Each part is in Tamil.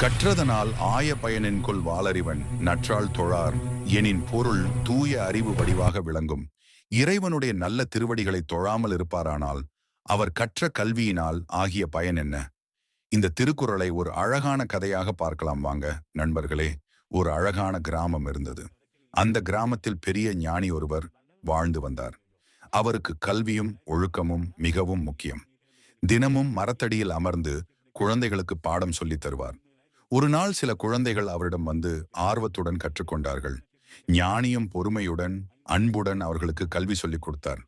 கற்றதனால் ஆய பயனின்குள் வாளறிவன் நற்றால் தொழார். எனின் பொருள் தூய அறிவு வடிவாக விளங்கும். இறைவனுடைய நல்ல திருவடிகளை தொழாமல் இருப்பாரானால் அவர் கற்ற கல்வியினால் ஆகிய பயன் என்ன? இந்த திருக்குறளை ஒரு அழகான கதையாக பார்க்கலாம் வாங்க நண்பர்களே. ஒரு அழகான கிராமம் இருந்தது. அந்த கிராமத்தில் பெரிய ஞானி ஒருவர் வாழ்ந்து வந்தார். அவருக்கு கல்வியும் ஒழுக்கமும் மிகவும் முக்கியம். தினமும் மரத்தடியில் அமர்ந்து குழந்தைகளுக்கு பாடம் சொல்லித் தருவார். ஒரு நாள் சில குழந்தைகள் அவரிடம் வந்து ஆர்வத்துடன் கற்றுக்கொண்டார்கள். ஞானியும் பொறுமையுடன் அன்புடன் அவர்களுக்கு கல்வி சொல்லிக் கொடுத்தார்.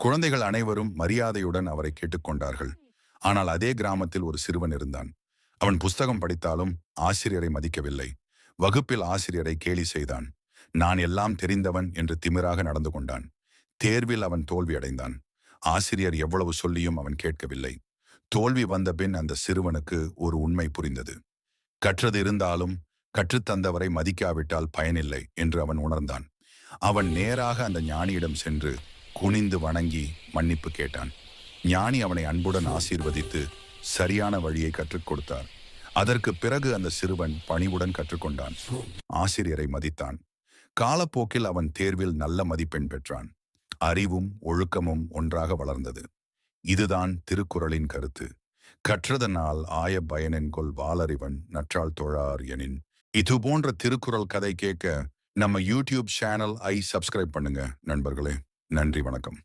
குழந்தைகள் அனைவரும் மரியாதையுடன் அவரை கேட்டுக்கொண்டார்கள். ஆனால் அதே கிராமத்தில் ஒரு சிறுவன் இருந்தான். அவன் புஸ்தகம் படித்தாலும் ஆசிரியரை மதிக்கவில்லை. வகுப்பில் ஆசிரியரை கேலி செய்தான். நான் எல்லாம் தெரிந்தவன் என்று திமிராக நடந்து கொண்டான். தேர்வில் அவன் தோல்வி அடைந்தான். ஆசிரியர் எவ்வளவு சொல்லியும் அவன் கேட்கவில்லை. தோல்வி வந்த பின் அந்த சிறுவனுக்கு ஒரு உண்மை புரிந்தது. கற்றது இருந்தாலும் கற்றுத்தந்தவரை மதிக்காவிட்டால் பயனில்லை என்று அவன் உணர்ந்தான். அவன் நேராக அந்த ஞானியிடம் சென்று குனிந்து வணங்கி மன்னிப்பு கேட்டான். ஞானி அவனை அன்புடன் ஆசீர்வதித்து சரியான வழியை கற்றுக் கொடுத்தார். அதற்கு பிறகு அந்த சிறுவன் பணிவுடன் கற்றுக்கொண்டான் ஆசிரியரை மதித்தான். காலப்போக்கில் அவன் தேர்வில் நல்ல மதிப்பெண் பெற்றான். அறிவும் ஒழுக்கமும் ஒன்றாக வளர்ந்தது. இதுதான் திருக்குறளின் கருத்து. கற்றதனால் ஆய பயனென்கொள் வாலறிவன் நற்றால் தொழார் எனின். இது போன்ற திருக்குறள் கதை கேட்க நம்ம யூடியூப் சேனல் ஐ சப்ஸ்கிரைப் பண்ணுங்க நண்பர்களே. நன்றி வணக்கம்.